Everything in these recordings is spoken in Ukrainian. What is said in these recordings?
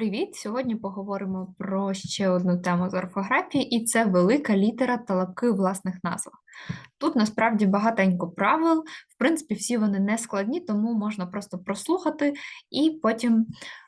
Привіт! Сьогодні поговоримо про ще одну тему з орфографії, і це велика літера та лапки власних назвах. Тут насправді багатенько правил, в принципі, всі вони не складні, тому можна просто прослухати і потім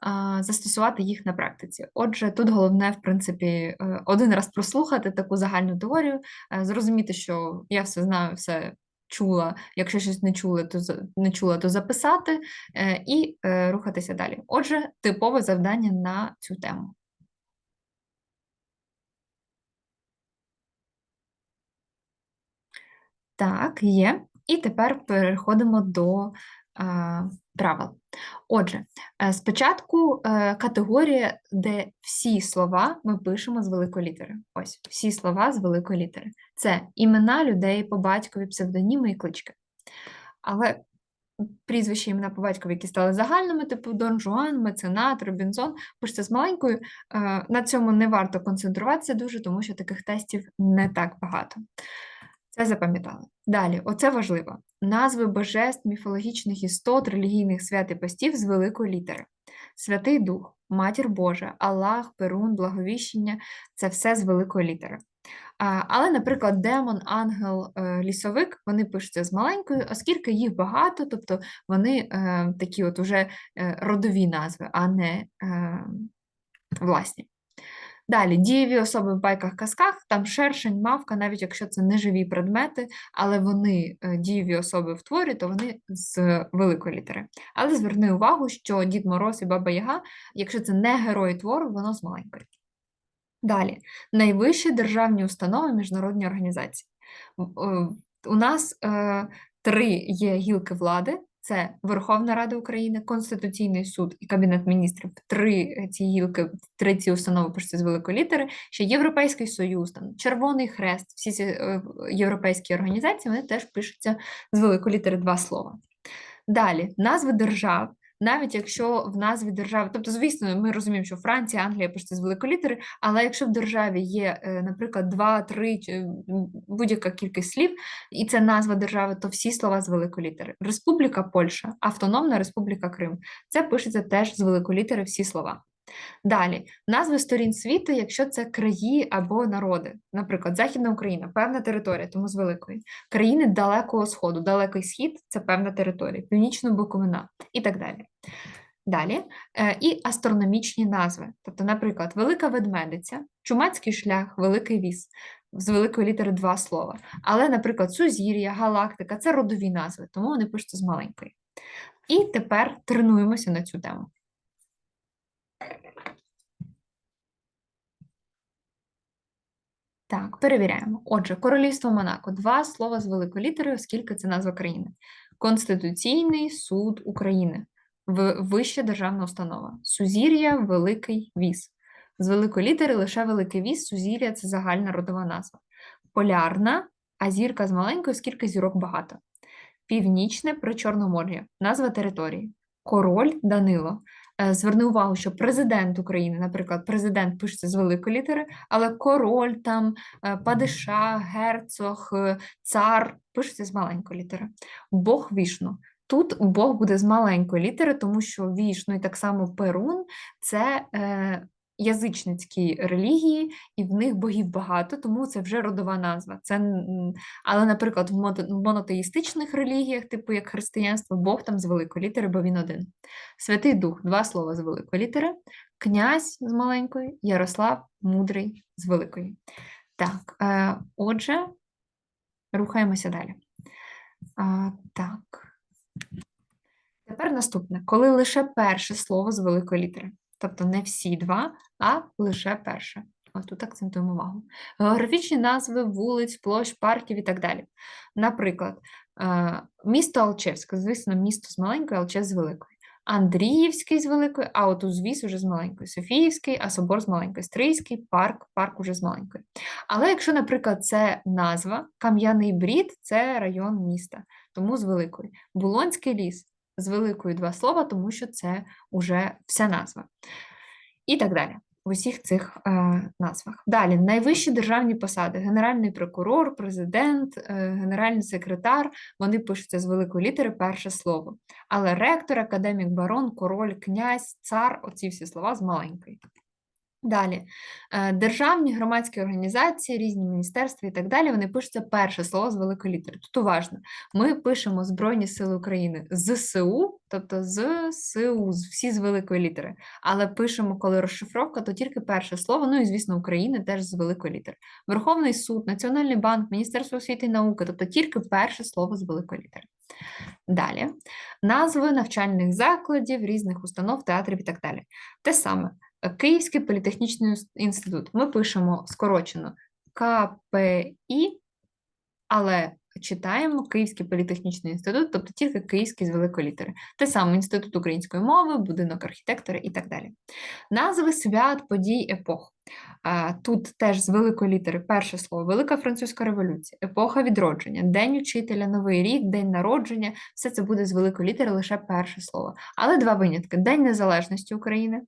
а, застосувати їх на практиці. Отже, тут головне, в принципі, е, один раз прослухати таку загальну теорію, е, зрозуміти, що я все знаю, все чула, якщо щось не чула, то не чула, то записати е, і е, рухатися далі. Отже, типове завдання на цю тему. Так, є. І тепер переходимо до правил. Отже, е, спочатку е, категорія, де всі слова ми пишемо з великої літери. Ось всі слова з великої літери. Це імена людей по батькові, псевдоніми і клички. Але прізвища імена по батькові, які стали загальними, типу Дон Жуан, Меценат, Робінзон, пишеться з маленькою. Е, на цьому не варто концентруватися дуже, тому що таких тестів не так багато. Це запам'ятали. Далі, оце важливо: назви божеств, міфологічних істот, релігійних свят і постів з великої літери. Святий Дух, Матір Божа, Аллах, Перун, Благовіщення це все з великої літери. Але, наприклад, демон, ангел, е, лісовик вони пишуться з маленькою, оскільки їх багато, тобто вони е, такі от уже е, родові назви, а не власні. Далі, дієві особи в байках-казках, там шершень, мавка, навіть якщо це не живі предмети, але вони е, дієві особи в творі, то вони з великої літери. Але зверни увагу, що Дід Мороз і Баба Яга, якщо це не герої твору, воно з маленької. Далі, найвищі державні установи міжнародні організації. Е, у нас е, три є гілки влади, це Верховна Рада України, Конституційний суд і Кабінет міністрів. Три е, ці гілки, три ці установи пишуться з великої літери. Ще Європейський Союз, там Червоний Хрест, всі ці е, європейські організації вони теж пишуться з великої літери два слова. Далі назви держав навіть якщо в назві держави, тобто, звісно, ми розуміємо, що Франція, Англія пишеться з великої літери, але якщо в державі є, е, наприклад, два, три будь-яка кількість слів, і це назва держави, то всі слова з великої літери. Республіка Польща, Автономна Республіка Крим. Це пишеться теж з великої літери всі слова. Далі, назви сторін світу, якщо це краї або народи, наприклад, Західна Україна, певна територія, тому з великої, країни Далекого Сходу, Далекий Схід це певна територія, Північна Буковина і так далі. Далі е, і астрономічні назви. Тобто, наприклад, Велика Ведмедиця, Чумацький шлях, Великий віз, з великої літери два слова. Але, наприклад, Сузір'я, Галактика це родові назви, тому вони пишуться з маленької. І тепер тренуємося на цю тему. Так, перевіряємо. Отже, Королівство Монако два слова з великої літери, оскільки це назва країни. Конституційний суд України, вища державна установа. Сузір'я, Великий віз. З великої літери лише великий віз, сузір'я це загальна родова назва. Полярна, а зірка з маленькою, оскільки зірок багато. Північне Причорномор'я, назва території. Король Данило. Е, зверни увагу, що президент України, наприклад, президент пишеться з великої літери, але король, там, е, падиша, герцог, е, цар пишеться з маленької літери. Бог вішну. Тут Бог буде з маленької літери, тому що вішну і так само Перун це язичницькі релігії, і в них богів багато, тому це вже родова назва. Це, Але, наприклад, в монотеїстичних релігіях, типу як християнство, Бог там з великої літери, бо він один. Святий Дух два слова з великої літери, князь з маленької, Ярослав мудрий з великої. Так, е, отже, рухаємося далі. А, Так. Тепер наступне, коли лише перше слово з великої літери. Тобто не всі два, а лише перше. Ось тут акцентуємо увагу. Географічні назви вулиць, площ, парків і так далі. Наприклад, е, місто Алчевське, звісно, місто з маленької, Алчев з великої. Андріївський з великої, а от узвіз уже з маленької, Софіївський, а собор з маленької, Стрийський, парк, парк уже з маленької. Але якщо, наприклад, це назва, Кам'яний Брід це район міста, тому з великої. Булонський ліс з великою два слова, тому що це вже вся назва. І так далі. в усіх цих е, назвах. Далі найвищі державні посади: генеральний прокурор, президент, е, генеральний секретар. Вони пишуться з великої літери перше слово. Але ректор, академік, барон, король, князь, цар оці всі слова з маленької. Далі, е, державні громадські організації, різні міністерства і так далі, вони пишуться перше слово з великої літери. Тут уважно, ми пишемо Збройні Сили України з СУ, тобто з СУ, всі з великої літери. Але пишемо, коли розшифровка, то тільки перше слово, ну і, звісно, України теж з великої літери. Верховний суд, Національний банк, Міністерство освіти і науки, тобто тільки перше слово з великої літери. Далі, назви навчальних закладів, різних установ, театрів і так далі. Те саме. Київський політехнічний інститут. Ми пишемо скорочено КПІ, але читаємо Київський політехнічний інститут, тобто тільки Київський з великої літери. Те саме Інститут української мови, будинок архітектора і так далі. Назви свят, подій, епох. Тут теж з великої літери перше слово Велика Французька революція, епоха відродження, День учителя, Новий рік, День народження все це буде з великої літери лише перше слово. Але два винятки: День Незалежності України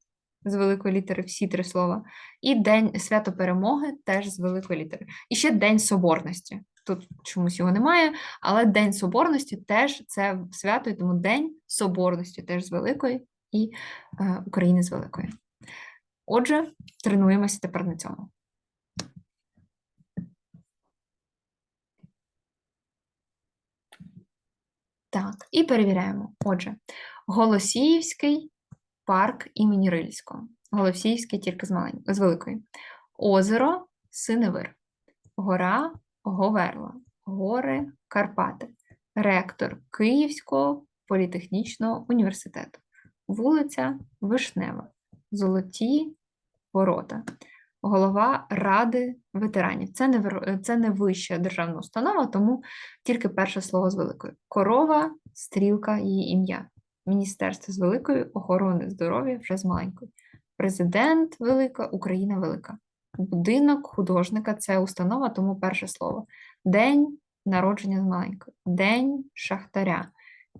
з великої літери всі три слова, і День свято Перемоги теж з великої літери. І ще День Соборності. Тут чомусь його немає, але День Соборності теж це свято, і тому День Соборності теж з великої і е, України з великої. Отже, тренуємося тепер на цьому. Так, і перевіряємо. Отже, Голосіївський парк імені Рильського. Голосіївський тільки з малень... з великої. Озеро Синевир, гора Говерла, гори Карпати, ректор Київського політехнічного університету, вулиця Вишнева, Золоті Ворота, голова Ради ветеранів. Це не це не вища державна установа, тому тільки перше слово з великої. Корова, стрілка, її ім'я. Міністерство з великої охорони здоров'я вже з маленької. Президент велика, Україна велика. Будинок художника це установа, тому перше слово. День народження з маленької. День шахтаря.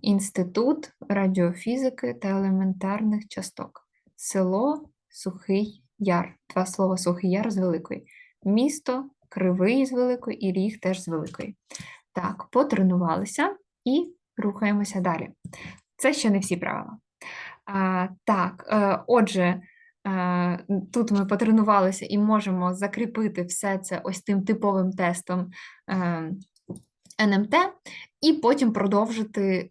Інститут радіофізики та елементарних часток. Село Сухий Яр. Два слова Сухий Яр з великої. Місто Кривий з великої і ріг теж з великої. Так, потренувалися і рухаємося далі. Це ще не всі правила. А, Так, е, отже, е, тут ми потренувалися і можемо закріпити все це ось тим типовим тестом е, НМТ, і потім продовжити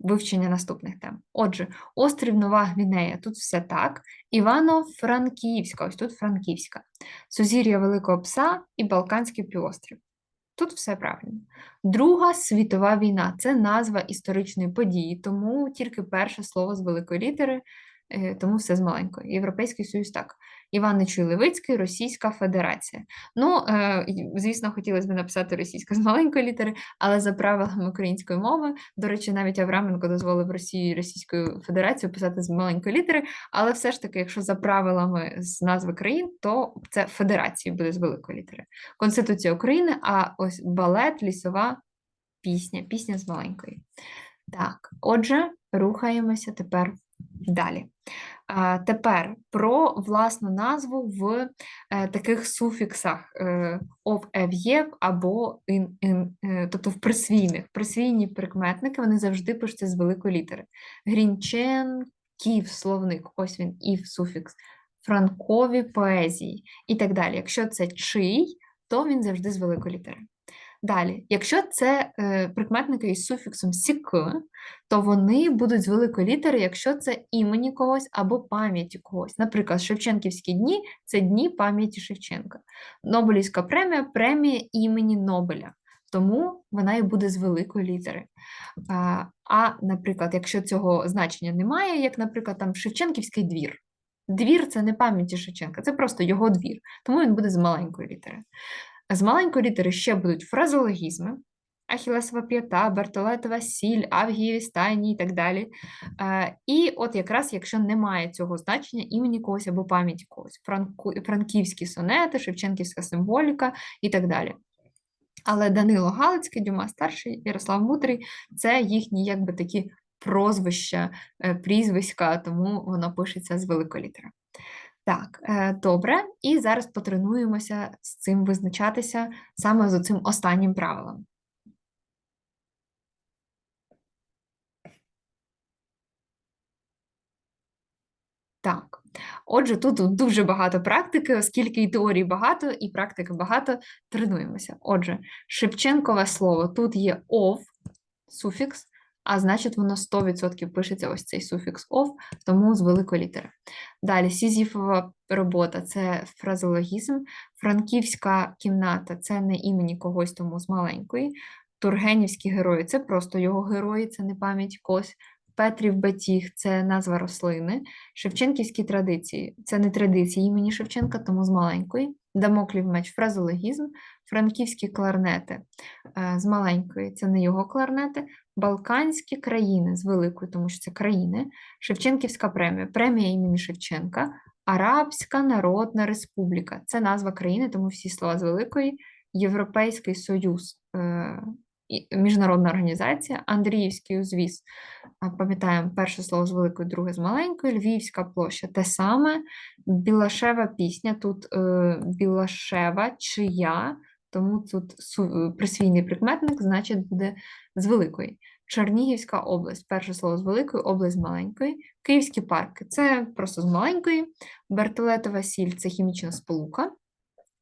вивчення наступних тем. Отже, острів Нова Гвінея, тут все так. Івано-Франківська, ось тут Франківська, Сузір'я Великого Пса і Балканський півострів. Тут все правильно. Друга світова війна це назва історичної події, тому тільки перше слово з великої літери Е, тому все з маленької. Європейський Союз так. Іван Нечуй Левицький, Російська Федерація. Ну, е, звісно, хотілося б написати російська з маленької літери, але за правилами української мови, до речі, навіть Авраменко дозволив Росії Російською Федерацією писати з маленької літери, але все ж таки, якщо за правилами з назви країн, то це Федерації буде з великої літери. Конституція України, а ось балет, лісова пісня, пісня з маленької. Так, отже, рухаємося тепер Далі. Тепер про власну назву в е, таких суфіксах е, of «ев'є» або in, in, е, тобто в присвійних. Присвійні прикметники вони завжди пишуться з великої літери. Грінчен, Ків, словник, ось він, ів суфікс, франкові поезії і так далі. Якщо це чий, то він завжди з великої літери. Далі, якщо це е, прикметники із суфіксом сік, то вони будуть з великої літери, якщо це імені когось або пам'яті когось. Наприклад, Шевченківські дні це дні пам'яті Шевченка. Нобелівська премія премія імені Нобеля. Тому вона і буде з великої літери. А, а, наприклад, якщо цього значення немає, як, наприклад, там Шевченківський двір. Двір це не пам'яті Шевченка, це просто його двір, тому він буде з маленької літери. З маленької літери ще будуть фразологізми, Ахілесова п'ята, Бертолетова сіль, Авгієві стайні і так далі. І от якраз, якщо немає цього значення імені когось або пам'яті когось, франківські сонети, Шевченківська символіка і так далі. Але Данило Галицький, Дюма Старший, Ярослав Мудрий це їхні якби такі прозвища, е, прізвиська, тому воно пишеться з великої літери. Так, е, добре. І зараз потренуємося з цим визначатися саме з цим останнім правилом. Так, отже, тут дуже багато практики, оскільки і теорії багато, і практики багато, тренуємося. Отже, Шевченкове слово тут є ов, суфікс, а значить, воно 100% пишеться ось цей суфікс ов, тому з великої літери. Далі, Сізіфова робота це фразологізм, франківська кімната це не імені когось, тому з маленької. Тургенівські герої це просто його герої, це не пам'ять когось. Петрів Батіг це назва рослини, Шевченківські традиції це не традиції імені Шевченка, тому з маленької, Дамоклів меч фразологізм, франківські кларнети е, з маленької це не його кларнети, Балканські країни з великої, тому що це країни, Шевченківська премія, премія імені Шевченка, Арабська Народна Республіка це назва країни, тому всі слова з великої, Європейський Союз. Е, міжнародна організація, Андріївський узвіз, пам'ятаємо, перше слово з великої, друге з маленької, Львівська площа те саме, Білашева пісня, тут е, Білашева чия, тому тут су, присвійний прикметник, значить, буде з великої. Чернігівська область, перше слово з великої, область з маленької, Київські парки. Це просто з маленької, Бертолетова сіль це хімічна сполука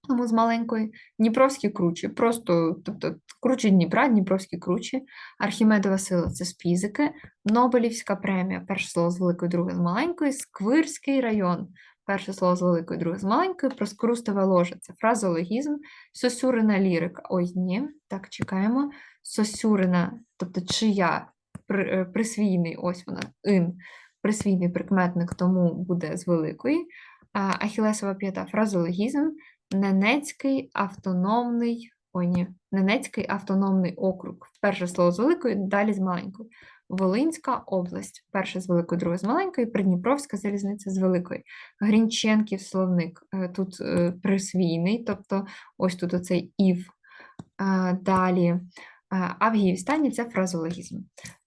з маленької, Дніпровські кручі, просто тобто кручі Дніпра, Дніпровські кручі, Архімедова сила це з фізики, Нобелівська премія, перше слово з великої, друге з маленької, Сквирський район, перше слово з великої, друге з маленької, Проскрустове ложе це фразологізм, Сосюрина лірика. Ой, ні, так, чекаємо. Сосюрина, тобто чия е, присвійний, ось вона, ин, присвійний прикметник, тому буде з великої. Ахілесова п'ята фразологізм, Ненецький автономний, ой, ні, Ненецький автономний округ. Перше слово з великої, далі з маленької. Волинська область. Перше з великої, друге з маленької, Придніпровська залізниця з великої. Грінченків словник е, тут е, присвійний, тобто ось тут оцей ів. Далі Авгіївстані це фразологізм.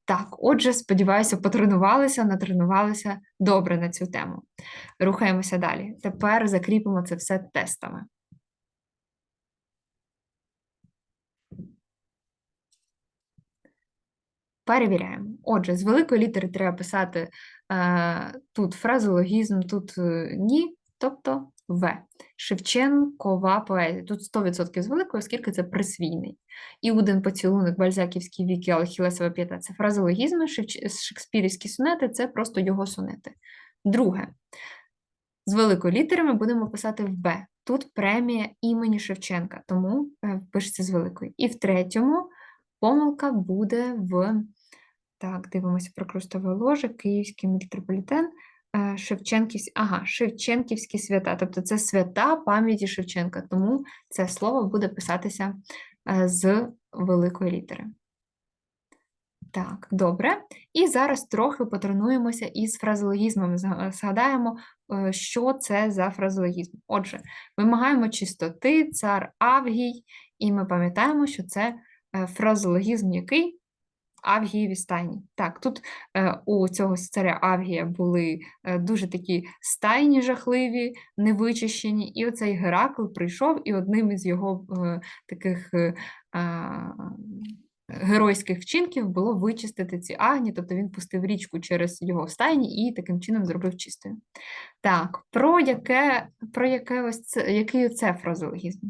Так, отже, сподіваюся, потренувалися, натренувалися добре на цю тему. Рухаємося далі. Тепер закріпимо це все тестами. Перевіряємо. Отже, з великої літери треба писати е, тут фразологізм, тут е, ні, тобто В. Шевченкова поезія. Тут 100% з великої, оскільки це присвійний. Іуден поцілунок, Бальзаківський віки, Алхілесова п'ята це фразологізми, шекспірівські сонети це просто його сонети. Друге, з великої літери ми будемо писати в Б. Тут премія імені Шевченка, тому е, пишеться з великої. І в третьому помилка буде в. Так, дивимося про крустове ложе, Київський метрополітен. Е, Шевченківські, ага, Шевченківські свята, тобто це свята пам'яті Шевченка, тому це слово буде писатися е, з великої літери. Так, добре. І зараз трохи потренуємося із фразологізмом. Згадаємо, е, що це за фразологізм. Отже, вимагаємо чистоти, цар Авгій, і ми пам'ятаємо, що це фразологізм який Авгієві стайні. Так, тут е, у цього царя Авгія були е, дуже такі стайні жахливі, невичищені, і оцей Геракл прийшов, і одним із його е, таких е, геройських вчинків було вичистити ці агні, тобто він пустив річку через його стайні і таким чином зробив чистою. Так, про яке, про яке ось це, який це фразологізм?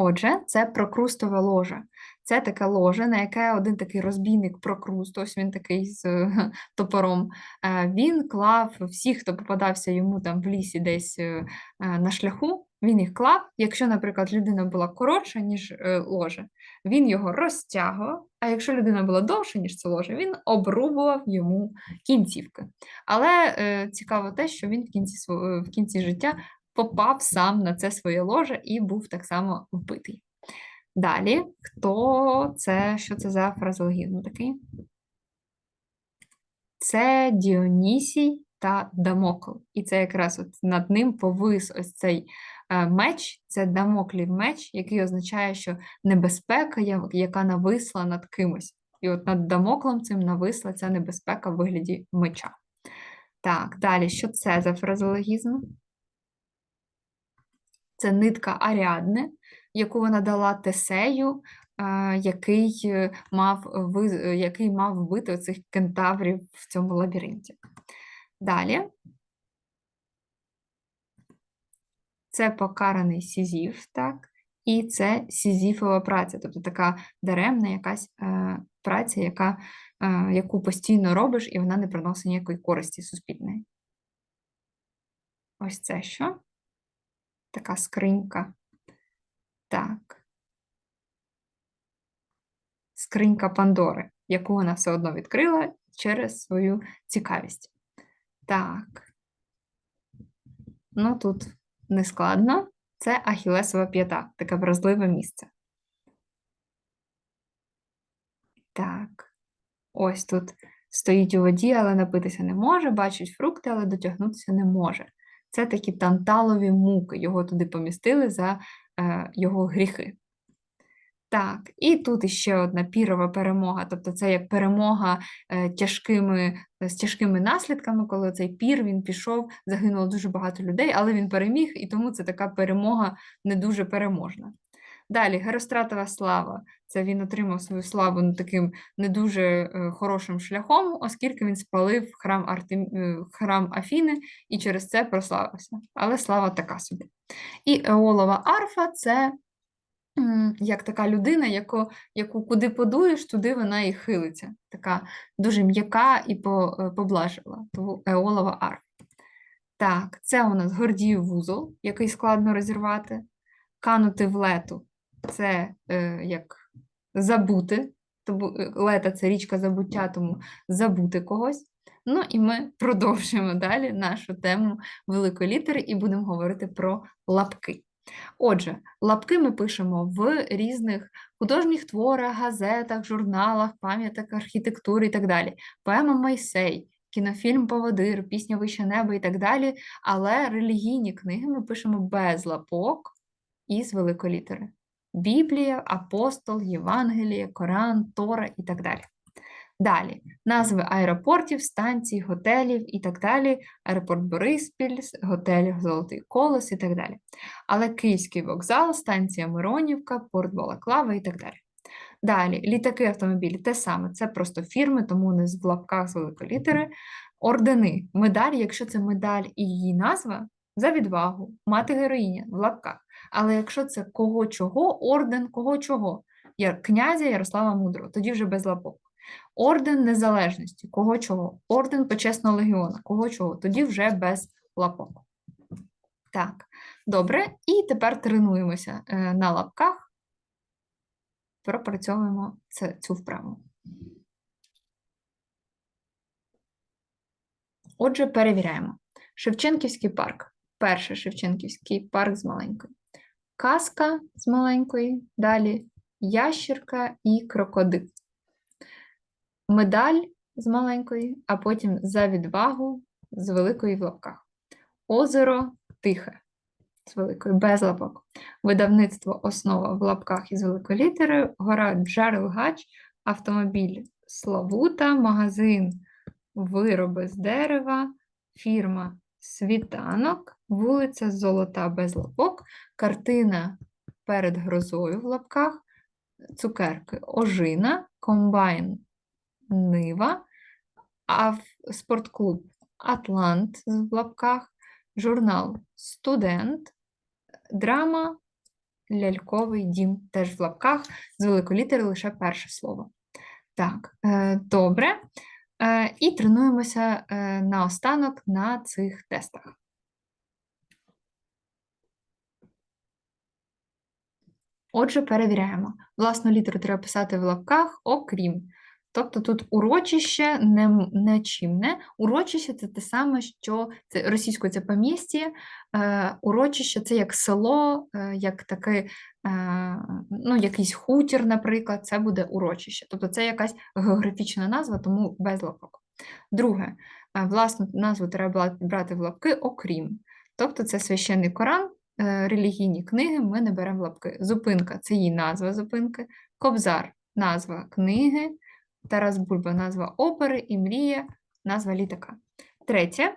Отже, це прокрустове ложе. Це таке ложе, на яке один такий розбійник прокруст, ось він такий з топором. Е, він клав всіх, хто попадався йому там в лісі десь е, на шляху, він їх клав. Якщо, наприклад, людина була коротша, ніж е, ложе, він його розтягував, а якщо людина була довша, ніж це ложе, він обрубував йому кінцівки. Але е, цікаво те, що він в кінці в кінці життя попав сам на це своє ложе і був так само вбитий. Далі, хто це, що це за фразологізм такий? Це Діонісій та Дамокл. І це якраз от над ним повис ось цей е, меч, це Дамоклів меч, який означає, що небезпека, яка нависла над кимось. І от над Дамоклом цим нависла ця небезпека в вигляді меча. Так, далі, що це за фразеологізм? Це нитка Аріадне, яку вона дала Тесею, е, який е, мав, е, який мав вбити оцих кентаврів в цьому лабіринті. Далі. Це покараний Сізіф, так? І це Сізіфова праця, тобто така даремна якась е, праця, яка, е, яку постійно робиш, і вона не приносить ніякої користі суспільної. Ось це що? Така скринька. Так. Скринька Пандори, яку вона все одно відкрила через свою цікавість. Так. Ну, тут не складно. Це Ахілесова п'ята, таке вразливе місце. Так. Ось тут стоїть у воді, але напитися не може, бачить фрукти, але дотягнутися не може. Це такі танталові муки. Його туди помістили за е, його гріхи. Так, і тут іще одна пірова перемога, тобто це як перемога е, тяжкими, з тяжкими наслідками, коли цей пір він пішов, загинуло дуже багато людей, але він переміг, і тому це така перемога не дуже переможна. Далі, Геростратова слава. Це він отримав свою славу ну, таким не дуже е, хорошим шляхом, оскільки він спалив храм, Артем... е, храм Афіни і через це прославився. Але слава така собі. І Еолова арфа це як така людина, яку, яку куди подуєш, туди вона і хилиться. Така дуже м'яка і е, поблажила. Тому Еолова арфа. Так, це у нас Гордіїв вузол, який складно розірвати. Канути в лету це е, як забути. Тому е, лета це річка забуття, тому забути когось. Ну і ми продовжуємо далі нашу тему великої літери і будемо говорити про лапки. Отже, лапки ми пишемо в різних художніх творах, газетах, журналах, пам'яток архітектури і так далі. Поема Майсей, кінофільм Поводир, пісня Вище небо і так далі. Але релігійні книги ми пишемо без лапок і з великої літери. Біблія, апостол, Євангеліє, Коран, Тора і так далі. Далі назви аеропортів, станцій, готелів і так далі. Аеропорт Бориспіль, готель Золотий Колос і так далі. Але Київський вокзал, станція Миронівка, порт Балаклава і так далі. Далі, літаки, автомобілі те саме, це просто фірми, тому не в лапках з великої літери. Ордени, медаль, якщо це медаль і її назва, за відвагу, мати героїня в лапках. Але якщо це кого чого, орден кого чого, Я- князя Ярослава Мудрого, тоді вже без лапок. Орден Незалежності, кого чого, орден Почесного легіона, кого чого, тоді вже без лапок. Так, добре. І тепер тренуємося е, на лапках, пропрацьовуємо це, цю вправу. Отже, перевіряємо. Шевченківський парк. Перший Шевченківський парк з маленької. Казка з маленької, далі ящірка і крокодил. Медаль з маленької, а потім за відвагу з великої в лапках. Озеро тихе з великої, без лапок. Видавництво основа в лапках із великої літери, гора Джарелгач, автомобіль Славута, магазин вироби з дерева, фірма Світанок, вулиця Золота без лапок, картина перед грозою в лапках, цукерки Ожина, комбайн Нива, а спортклуб Атлант в лапках, журнал Студент, драма Ляльковий дім теж в лапках, з великої літери лише перше слово. Так, е, добре. Е, і тренуємося на наостанок на цих тестах. Отже, перевіряємо. Власну літеру треба писати в лапках, окрім. Тобто тут урочище не, не чимне. Урочище це те саме, що це російською це помістя, е, урочище це як село, е, як таке, е, ну, якийсь хутір, наприклад, це буде урочище. Тобто це якась географічна назва, тому без лапок. Друге, е, власну назву треба брати в лапки, окрім. Тобто це священний Коран, е, релігійні книги ми не беремо в лапки. Зупинка це її назва зупинки, Кобзар назва книги, Тарас Бульба назва опери і Мрія назва літака. третє.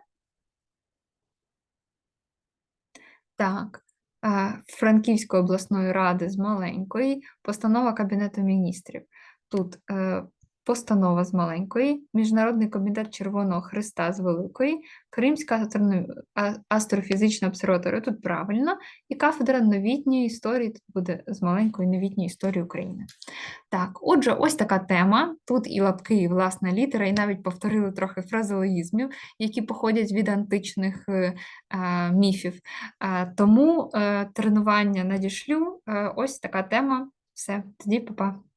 Так, е, Франківської обласної ради з маленької, постанова Кабінету міністрів. Тут е, постанова з маленької, Міжнародний комітет Червоного Христа з великої, Кримська астрофізична обсерваторія, тут правильно, і кафедра новітньої історії, тут буде з маленької новітньої історії України. Так, отже, ось така тема. Тут і лапки, і власна літера, і навіть повторили трохи фразеологізмів, які походять від античних е, е, міфів. Е, тому е, тренування надішлю. Е, ось така тема. Все, тоді па-па.